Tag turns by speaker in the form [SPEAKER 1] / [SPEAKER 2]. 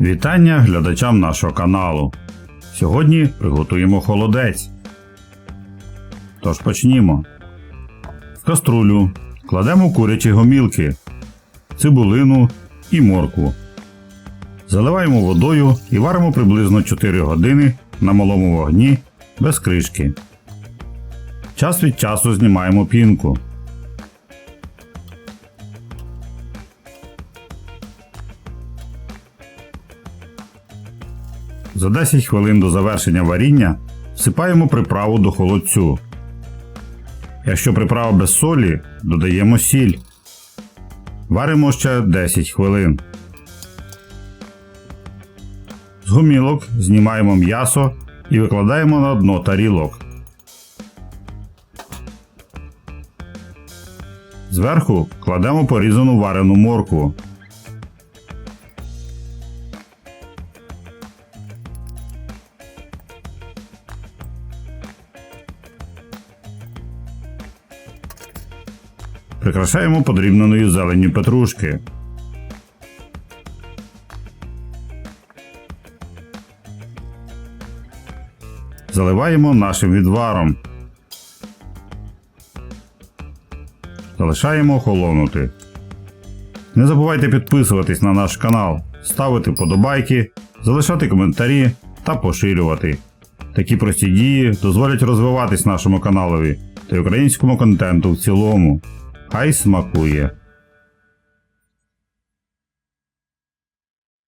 [SPEAKER 1] Вітання глядачам нашого каналу. Сьогодні приготуємо холодець. Тож почнімо. В каструлю кладемо курячі гомілки, цибулину і моркву. Заливаємо водою і варимо приблизно 4 години на малому вогні без кришки. Час від часу знімаємо пінку. За 10 хвилин до завершення варіння всипаємо приправу до холодцю. Якщо приправа без солі, додаємо сіль. Варимо ще 10 хвилин. З гумілок знімаємо м'ясо і викладаємо на дно тарілок. Зверху кладемо порізану варену моркву. Прикрашаємо подрібненою зеленню петрушки. Заливаємо нашим відваром. Залишаємо охолонути. Не забувайте підписуватись на наш канал, ставити подобайки, залишати коментарі та поширювати. Такі прості дії дозволять розвиватись нашому каналові та українському контенту в цілому. Хай смакує!